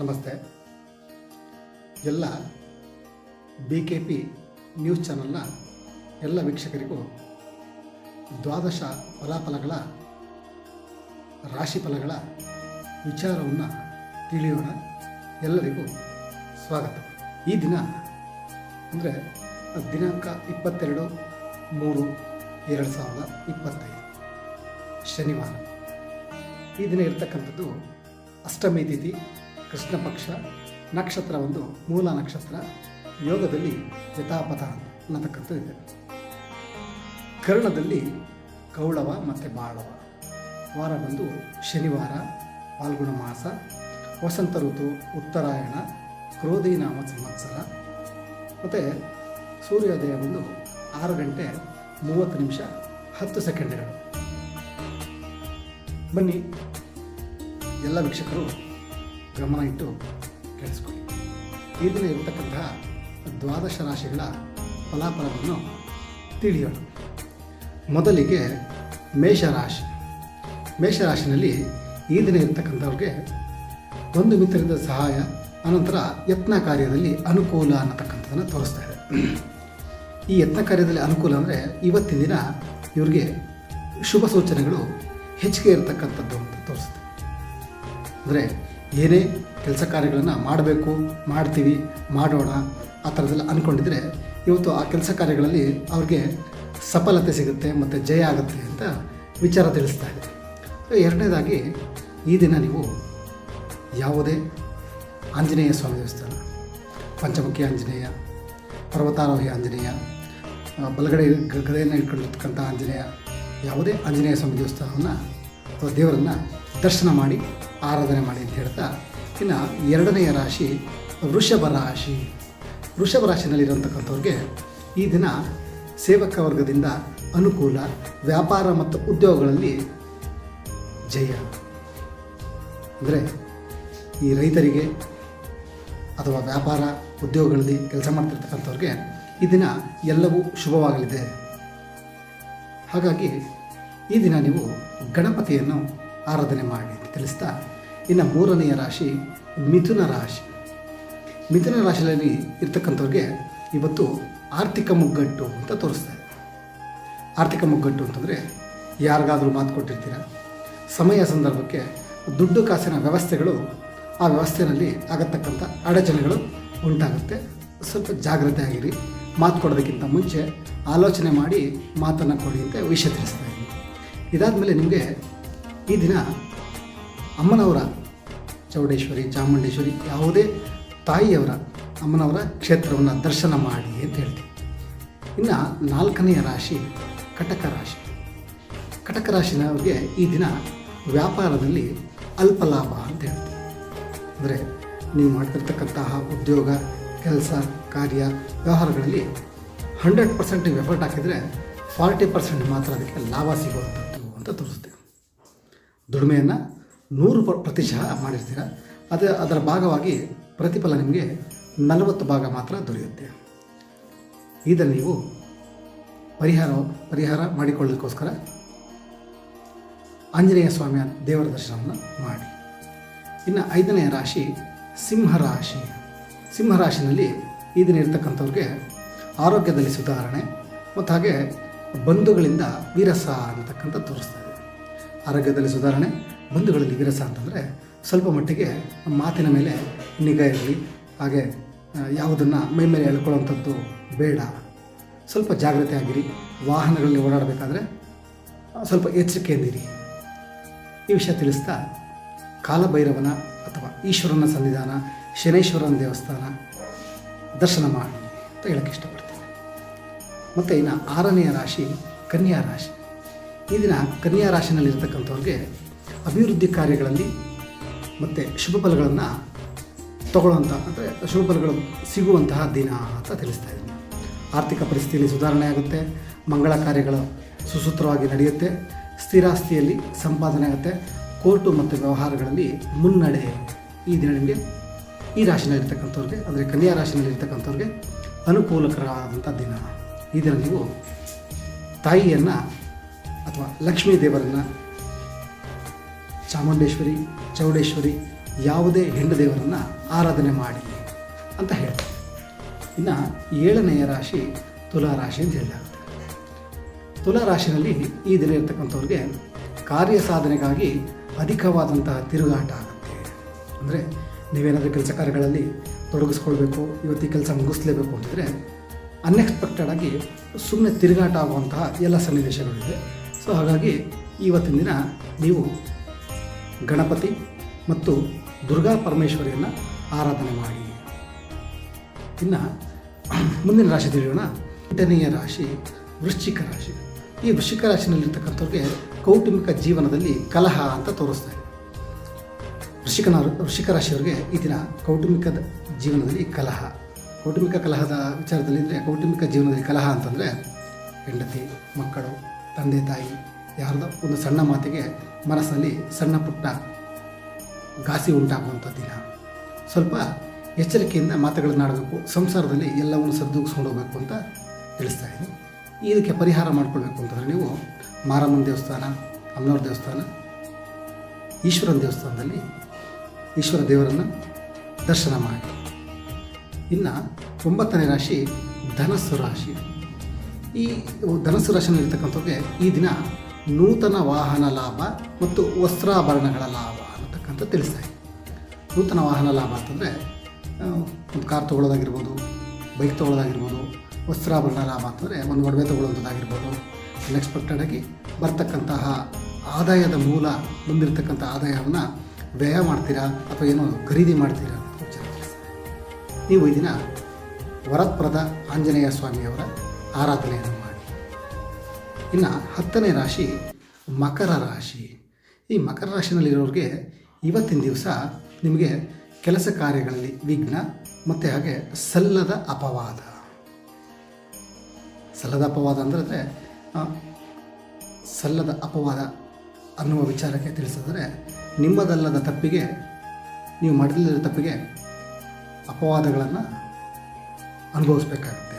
ನಮಸ್ತೆ. ಎಲ್ಲ B K P news ಚಾನಲ್ನ ಎಲ್ಲ ವೀಕ್ಷಕರಿಗೂ ದ್ವಾದಶ ಫಲಾಫಲಗಳ, ರಾಶಿ ಫಲಗಳ ವಿಚಾರವನ್ನು ತಿಳಿಯೋಣ. ಎಲ್ಲರಿಗೂ ಸ್ವಾಗತ. ಈ ದಿನ ಅಂದರೆ ದಿನಾಂಕ ಇಪ್ಪತ್ತೆರಡು ಮೂರು ಎರಡು ಸಾವಿರದ ಇಪ್ಪತ್ತೈದು, ಶನಿವಾರ. ಈ ದಿನ ಇರ್ತಕ್ಕಂಥದ್ದು ಅಷ್ಟಮಿ ತಿಥಿ. ಕೃಷ್ಣ ಪಕ್ಷ ನಕ್ಷತ್ರ ಒಂದು ಮೂಲ ನಕ್ಷತ್ರ. ಯೋಗದಲ್ಲಿ ಯಥಾಪಥ ಅನ್ನತಕ್ಕಂಥದ್ದು ಇದೆ. ಕರ್ಣದಲ್ಲಿ ಕೌಳವ ಮತ್ತು ಬಾಳವ. ವಾರ ಬಂದು ಶನಿವಾರ, ಫಾಲ್ಗುಣ ಮಾಸ, ವಸಂತ ಋತು, ಉತ್ತರಾಯಣ, ಕ್ರೋಧಿ ನಾಮ ಸಂವತ್ಸರ. ಮತ್ತು ಸೂರ್ಯೋದಯ ಬಂದು ಆರು ಗಂಟೆ ಮೂವತ್ತು ನಿಮಿಷ ಹತ್ತು ಸೆಕೆಂಡ್ಗಳು. ಬನ್ನಿ, ಎಲ್ಲ ವೀಕ್ಷಕರು ಗಮನ ಇಟ್ಟು ಕೇಳಿಸ್ಕೊಳ್ಳಿ. ಈ ದಿನ ಇರತಕ್ಕಂತಹ ದ್ವಾದಶ ರಾಶಿಗಳ ಫಲಾಫಲವನ್ನು ತಿಳಿಯೋಣ. ಮೊದಲಿಗೆ ಮೇಷರಾಶಿ. ಮೇಷರಾಶಿನಲ್ಲಿ ಈ ದಿನ ಇರತಕ್ಕಂಥವ್ರಿಗೆ ಒಂದು ಮಿತ್ರರಿಂದ ಸಹಾಯ, ಅನಂತರ ಯತ್ನ ಕಾರ್ಯದಲ್ಲಿ ಅನುಕೂಲ ಅನ್ನತಕ್ಕಂಥದ್ದನ್ನು ತೋರಿಸ್ತಾ ಇದೆ. ಈ ಯತ್ನ ಕಾರ್ಯದಲ್ಲಿ ಅನುಕೂಲ ಅಂದರೆ ಇವತ್ತಿನ ದಿನ ಇವ್ರಿಗೆ ಶುಭ ಸೂಚನೆಗಳು ಹೆಚ್ಚಿಗೆ ಇರತಕ್ಕಂಥದ್ದು ಅಂತ ತೋರಿಸುತ್ತೆ. ಅಂದರೆ ಏನೇ ಕೆಲಸ ಕಾರ್ಯಗಳನ್ನು ಮಾಡಬೇಕು, ಮಾಡ್ತೀವಿ, ಮಾಡೋಣ, ಆ ಥರದ್ದೆಲ್ಲ ಅಂದ್ಕೊಂಡಿದ್ರೆ ಇವತ್ತು ಆ ಕೆಲಸ ಕಾರ್ಯಗಳಲ್ಲಿ ಅವ್ರಿಗೆ ಸಫಲತೆ ಸಿಗುತ್ತೆ ಮತ್ತು ಜಯ ಆಗುತ್ತೆ ಅಂತ ವಿಚಾರ ತಿಳಿಸ್ತಾ ಇದೆ ಎರಡನೇದಾಗಿ ಈ ದಿನ ನೀವು ಯಾವುದೇ ಆಂಜನೇಯ ಸ್ವಾಮಿ ದೇವಸ್ಥಾನ, ಪಂಚಮುಖಿ ಆಂಜನೇಯ, ಪರ್ವತಾರೋಹಿ ಆಂಜನೇಯ ಬಲಗಡೆ ಗದೆಯನ್ನು ಇಟ್ಕೊಂಡಿರ್ತಕ್ಕಂಥ ಆಂಜನೇಯ, ಯಾವುದೇ ಆಂಜನೇಯ ಸ್ವಾಮಿ ದೇವಸ್ಥಾನವನ್ನು ಅಥವಾ ದೇವರನ್ನು ದರ್ಶನ ಮಾಡಿ ಆರಾಧನೆ ಮಾಡಿ ಅಂತ ಹೇಳ್ತಾ, ಇನ್ನು ಎರಡನೆಯ ರಾಶಿ ವೃಷಭ ರಾಶಿ. ವೃಷಭ ರಾಶಿನಲ್ಲಿರುವಂತಕ್ಕಂಥವ್ರಿಗೆ ಈ ದಿನ ಸೇವಕ ವರ್ಗದಿಂದ ಅನುಕೂಲ, ವ್ಯಾಪಾರ ಮತ್ತು ಉದ್ಯೋಗಗಳಲ್ಲಿ ಜಯ. ಅಂದರೆ ಈ ರೈತರಿಗೆ ಅಥವಾ ವ್ಯಾಪಾರ, ಉದ್ಯೋಗಗಳಲ್ಲಿ ಕೆಲಸ ಮಾಡ್ತಿರ್ತಕ್ಕಂಥವ್ರಿಗೆ ಈ ದಿನ ಎಲ್ಲವೂ ಶುಭವಾಗಲಿದೆ. ಹಾಗಾಗಿ ಈ ದಿನ ನೀವು ಗಣಪತಿಯನ್ನು ಆರಾಧನೆ ಮಾಡಿ ತಿಳಿಸ್ತಾ ಇನ್ನು ಮೂರನೆಯ ರಾಶಿ ಮಿಥುನ ರಾಶಿ. ಮಿಥುನ ರಾಶಿಯಲ್ಲಿ ಇರ್ತಕ್ಕಂಥವ್ರಿಗೆ ಇವತ್ತು ಆರ್ಥಿಕ ಮುಗ್ಗಟ್ಟು ಅಂತ ತೋರಿಸ್ತಾ ಇದೆ. ಆರ್ಥಿಕ ಮುಗ್ಗಟ್ಟು ಅಂತಂದರೆ ಯಾರಿಗಾದರೂ ಮಾತು ಕೊಟ್ಟಿರ್ತೀರ? ಸಮಯ ಸಂದರ್ಭಕ್ಕೆ ದುಡ್ಡು ಕಾಸಿನ ವ್ಯವಸ್ಥೆಗಳು ಆ ವ್ಯವಸ್ಥೆಯಲ್ಲಿ ಆಗತಕ್ಕಂಥ ಅಡಚಣೆಗಳು ಉಂಟಾಗುತ್ತೆ. ಸ್ವಲ್ಪ ಜಾಗ್ರತೆ ಆಗಿರಿ. ಮಾತು ಕೊಡೋದಕ್ಕಿಂತ ಮುಂಚೆ ಆಲೋಚನೆ ಮಾಡಿ ಮಾತನ್ನು ಕೊಡಿ ಅಂತ ವಿಷಯ ತಿಳಿಸ್ತಾ ಇದ್ದೀನಿ. ಇದಾದಮೇಲೆ ನಿಮಗೆ ಈ ದಿನ ಅಮ್ಮನವರ ಚೌಡೇಶ್ವರಿ, ಚಾಮುಂಡೇಶ್ವರಿ ಯಾವುದೇ ತಾಯಿಯವರ ಅಮ್ಮನವರ ಕ್ಷೇತ್ರವನ್ನು ದರ್ಶನ ಮಾಡಿ ಅಂತ ಹೇಳ್ತೀವಿ. ಇನ್ನು ನಾಲ್ಕನೆಯ ರಾಶಿ ಕಟಕ ರಾಶಿ. ಕಟಕ ರಾಶಿನವ್ರಿಗೆ ಈ ದಿನ ವ್ಯಾಪಾರದಲ್ಲಿ ಅಲ್ಪ ಲಾಭ ಅಂತ ಹೇಳ್ತೀವಿ. ಅಂದರೆ ನೀವು ಮಾಡ್ತಿರ್ತಕ್ಕಂತಹ ಉದ್ಯೋಗ, ಕೆಲಸ, ಕಾರ್ಯ, ವ್ಯವಹಾರಗಳಲ್ಲಿ ಹಂಡ್ರೆಡ್ ಪರ್ಸೆಂಟ್ ನೀವು ಎಫರ್ಟ್ ಹಾಕಿದರೆ ಫಾರ್ಟಿ ಪರ್ಸೆಂಟ್ ಮಾತ್ರ ಅದಕ್ಕೆ ಲಾಭ ಸಿಗುವಂಥದ್ದು ಅಂತ ತೋರಿಸುತ್ತೆ ದುಡಿಮೆಯನ್ನು ನೂರು ಪ್ರತಿಶತ ಮಾಡಿರ್ತೀರ. ಅದು, ಅದರ ಭಾಗವಾಗಿ ಪ್ರತಿಫಲ ನಿಮಗೆ ನಲವತ್ತು ಭಾಗ ಮಾತ್ರ ದೊರೆಯುತ್ತೆ. ಇದನ್ನು ನೀವು ಪರಿಹಾರ ಪರಿಹಾರ ಮಾಡಿಕೊಳ್ಳೋದಕ್ಕೋಸ್ಕರ ಆಂಜನೇಯ ಸ್ವಾಮಿಯ ದೇವರ ದರ್ಶನವನ್ನು ಮಾಡಿ. ಇನ್ನು ಐದನೆಯ ರಾಶಿ ಸಿಂಹರಾಶಿ ಸಿಂಹರಾಶಿನಲ್ಲಿ ಈ ದಿನ ಇರ್ತಕ್ಕಂಥವ್ರಿಗೆ ಆರೋಗ್ಯದಲ್ಲಿ ಸುಧಾರಣೆ ಮತ್ತು ಹಾಗೆ ಬಂಧುಗಳಿಂದ ವಿರಸ ಅನ್ನತಕ್ಕಂಥ ತೋರಿಸ್ತಾ ಆರೋಗ್ಯದಲ್ಲಿ ಸುಧಾರಣೆ ಬಂಧುಗಳಲ್ಲಿ ವಿರಸ ಅಂತಂದರೆ ಸ್ವಲ್ಪ ಮಟ್ಟಿಗೆ ಮಾತಿನ ಮೇಲೆ ನಿಗಾ ಇರಲಿ. ಹಾಗೆ ಯಾವುದನ್ನು ಮೈ ಮೇಲೆ ಎಳ್ಕೊಳ್ಳೋವಂಥದ್ದು ಬೇಡ. ಸ್ವಲ್ಪ ಜಾಗ್ರತೆ ಆಗಿರಿ. ವಾಹನಗಳಲ್ಲಿ ಓಡಾಡಬೇಕಾದ್ರೆ ಸ್ವಲ್ಪ ಎಚ್ಚರಿಕೆಯಿಂದಿರಿ. ಈ ವಿಷಯ ತಿಳಿಸ್ತಾ, ಕಾಲಭೈರವನ ಅಥವಾ ಈಶ್ವರನ ಸನ್ನಿಧಾನ, ಶನೈಶ್ವರನ ದೇವಸ್ಥಾನ, ದರ್ಶನ ಮಾಡಿ ಅಂತ ಹೇಳಕ್ಕೆ ಇಷ್ಟಪಡ್ತೀನಿ. ಮತ್ತು ಇನ್ನು ಆರನೆಯ ರಾಶಿ, ಕನ್ಯಾ ರಾಶಿ. ಈ ದಿನ ಕನ್ಯಾ ರಾಶಿನಲ್ಲಿರ್ತಕ್ಕಂಥವ್ರಿಗೆ ಅಭಿವೃದ್ಧಿ ಕಾರ್ಯಗಳಲ್ಲಿ ಮತ್ತು ಶುಭ ಫಲಗಳನ್ನು ತಗೊಳ್ಳುವಂಥ ಅಂದರೆ ಶುಭ ಫಲಗಳು ಸಿಗುವಂತಹ ದಿನ ಅಂತ ತಿಳಿಸ್ತಾ ಇದ್ದೀನಿ. ಆರ್ಥಿಕ ಪರಿಸ್ಥಿತಿಯಲ್ಲಿ ಸುಧಾರಣೆ ಆಗುತ್ತೆ, ಮಂಗಳ ಕಾರ್ಯಗಳು ಸುಸೂತ್ರವಾಗಿ ನಡೆಯುತ್ತೆ ಸ್ಥಿರಾಸ್ತಿಯಲ್ಲಿ ಸಂಪಾದನೆ ಆಗುತ್ತೆ, ಕೋರ್ಟು ಮತ್ತು ವ್ಯವಹಾರಗಳಲ್ಲಿ ಮುನ್ನಡೆ ಈ ದಿನ ನಿಮಗೆ ಈ ರಾಶಿನಲ್ಲಿರ್ತಕ್ಕಂಥವ್ರಿಗೆ, ಅಂದರೆ ಕನ್ಯಾ ರಾಶಿನಲ್ಲಿರ್ತಕ್ಕಂಥವ್ರಿಗೆ ಅನುಕೂಲಕರವಾದಂಥ ದಿನ. ಈ ದಿನ ನೀವು ತಾಯಿಯನ್ನು ಅಥವಾ ಲಕ್ಷ್ಮೀ ದೇವರನ್ನು ಚಾಮುಂಡೇಶ್ವರಿ, ಚೌಡೇಶ್ವರಿ ಯಾವುದೇ ಹೆಣ್ಣು ದೇವರನ್ನು ಆರಾಧನೆ ಮಾಡಿ ಅಂತ ಹೇಳ್ತಾರೆ. ಇನ್ನು ಏಳನೆಯ ರಾಶಿ ತುಲಾ ರಾಶಿ ಅಂತ ಹೇಳಲಾಗುತ್ತೆ. ತುಲಾ ರಾಶಿನಲ್ಲಿ ಈ ದಿನ ಇರ್ತಕ್ಕಂಥವ್ರಿಗೆ ಕಾರ್ಯ ಸಾಧನೆಗಾಗಿ ಅಧಿಕವಾದಂತಹ ತಿರುಗಾಟ ಆಗುತ್ತೆ. ಅಂದರೆ ನೀವೇನಾದರೂ ಕೆಲಸ ಕಾರ್ಯಗಳಲ್ಲಿ ತೊಡಗಿಸ್ಕೊಳ್ಬೇಕು, ಇವತ್ತು ಈ ಕೆಲಸ ಮುಗಿಸ್ಲೇಬೇಕು ಅಂತಿದ್ರೆ ಅನ್ಎಕ್ಸ್ಪೆಕ್ಟೆಡ್ ಆಗಿ ಸುಮ್ಮನೆ ತಿರುಗಾಟ ಆಗುವಂತಹ ಎಲ್ಲ ಸನ್ನಿವೇಶಗಳಿವೆ. ಸೊ ಹಾಗಾಗಿ ಇವತ್ತಿನ ದಿನ ನೀವು ಗಣಪತಿ ಮತ್ತು ದುರ್ಗಾ ಪರಮೇಶ್ವರಿಯನ್ನು ಆರಾಧನೆ ಮಾಡಿ. ಇನ್ನು ಮುಂದಿನ ರಾಶಿ ತಿಳಿಯೋಣ. ಎಂಟನೆಯ ರಾಶಿ ವೃಶ್ಚಿಕ ರಾಶಿ. ಈ ವೃಶ್ಚಿಕ ರಾಶಿನಲ್ಲಿರ್ತಕ್ಕಂಥವ್ರಿಗೆ ಕೌಟುಂಬಿಕ ಜೀವನದಲ್ಲಿ ಕಲಹ ಅಂತ ತೋರಿಸ್ತಾ ಇದೆ. ವೃಶ್ಚಿಕನ ವೃಶ್ಚಿಕ ರಾಶಿಯವರಿಗೆ ಈ ದಿನ ಕೌಟುಂಬಿಕ ಜೀವನದಲ್ಲಿ ಕಲಹ. ಕೌಟುಂಬಿಕ ಕಲಹದ ವಿಚಾರದಲ್ಲಿ ಅಂದರೆ ಕೌಟುಂಬಿಕ ಜೀವನದಲ್ಲಿ ಕಲಹ ಅಂತಂದರೆ ಹೆಂಡತಿ, ಮಕ್ಕಳು, ತಂದೆ, ತಾಯಿ, ಯಾರ್ದೋ ಒಂದು ಸಣ್ಣ ಮಾತಿಗೆ ಮನಸ್ಸಿನಲ್ಲಿ ಸಣ್ಣ ಪುಟ್ಟ ಘಾಸಿ ಉಂಟಾಗುವಂಥದ್ದಿಲ್ಲ ಸ್ವಲ್ಪ ಎಚ್ಚರಿಕೆಯಿಂದ ಮಾತುಗಳನ್ನಾಡಬೇಕು ಸಂಸಾರದಲ್ಲಿ ಎಲ್ಲವನ್ನು ಸದ್ದೂಗಿಸ್ಕೊಂಡು ಹೋಗಬೇಕು ಅಂತ ತಿಳಿಸ್ತಾ ಇದ್ದೀನಿ. ಇದಕ್ಕೆ ಪರಿಹಾರ ಮಾಡಿಕೊಳ್ಬೇಕು ಅಂತಂದರೆ ನೀವು ಮಾರಮ್ಮನ ದೇವಸ್ಥಾನ, ಅಮ್ಮನವ್ರ ದೇವಸ್ಥಾನ, ಈಶ್ವರನ ದೇವಸ್ಥಾನದಲ್ಲಿ ಈಶ್ವರ ದೇವರನ್ನು ದರ್ಶನ ಮಾಡಿ. ಇನ್ನು ಒಂಬತ್ತನೇ ರಾಶಿ ಧನಸ್ಸು ರಾಶಿ. ಈ ಧನಸ್ಸು ರಾಶಿಯಲ್ಲಿರ್ತಕ್ಕಂಥವ್ರಿಗೆ ಈ ದಿನ ನೂತನ ವಾಹನ ಲಾಭ ಮತ್ತು ವಸ್ತ್ರಾಭರಣಗಳ ಲಾಭ ಅನ್ನತಕ್ಕಂಥ ತಿಳಿಸ್ತಾ ಇದೆ ನೂತನ ವಾಹನ ಲಾಭ ಅಂತಂದರೆ ಒಂದು ಕಾರ್ ತೊಗೊಳ್ಳೋದಾಗಿರ್ಬೋದು, ಬೈಕ್ ತೊಗೊಳ್ಳೋದಾಗಿರ್ಬೋದು, ವಸ್ತ್ರಾಭರಣ ಲಾಭ ಅಂತಂದರೆ ಒಂದು ಒಡವೆ ತೊಗೊಳ್ಳೋದಾಗಿರ್ಬೋದು ಅನ್ಎಕ್ಸ್ಪೆಕ್ಟೆಡ್ ಆಗಿ ಬರ್ತಕ್ಕಂತಹ ಆದಾಯದ ಮೂಲ ಬಂದಿರತಕ್ಕಂಥ ಆದಾಯವನ್ನು ವ್ಯಯ ಮಾಡ್ತೀರಾ ಅಥವಾ ಏನೋ ಖರೀದಿ ಮಾಡ್ತೀರಾ ಅಂತ ವಿಚಾರ. ನೀವು ಈ ದಿನ ವರಪ್ರದ ಆಂಜನೇಯ ಸ್ವಾಮಿಯವರ ಆರಾಧನೆಯನ್ನು ಇನ್ನು ಹತ್ತನೇ ರಾಶಿ ಮಕರ ರಾಶಿ. ಈ ಮಕರ ರಾಶಿನಲ್ಲಿರೋರಿಗೆ ಇವತ್ತಿನ ದಿವಸ ನಿಮಗೆ ಕೆಲಸ ಕಾರ್ಯಗಳಲ್ಲಿ ವಿಘ್ನ ಮತ್ತು ಹಾಗೆ ಸಲ್ಲದ ಅಪವಾದ. ಸಲ್ಲದ ಅಪವಾದ ಅಂದರೆ ಸಲ್ಲದ ಅಪವಾದ ಅನ್ನುವ ವಿಚಾರಕ್ಕೆ ತಿಳಿಸಿದರೆ ನಿಮ್ಮದಲ್ಲದ ತಪ್ಪಿಗೆ, ನೀವು ಮಾಡಲಿಲ್ಲದ ತಪ್ಪಿಗೆ ಅಪವಾದಗಳನ್ನು ಅನುಭವಿಸ್ಬೇಕಾಗುತ್ತೆ.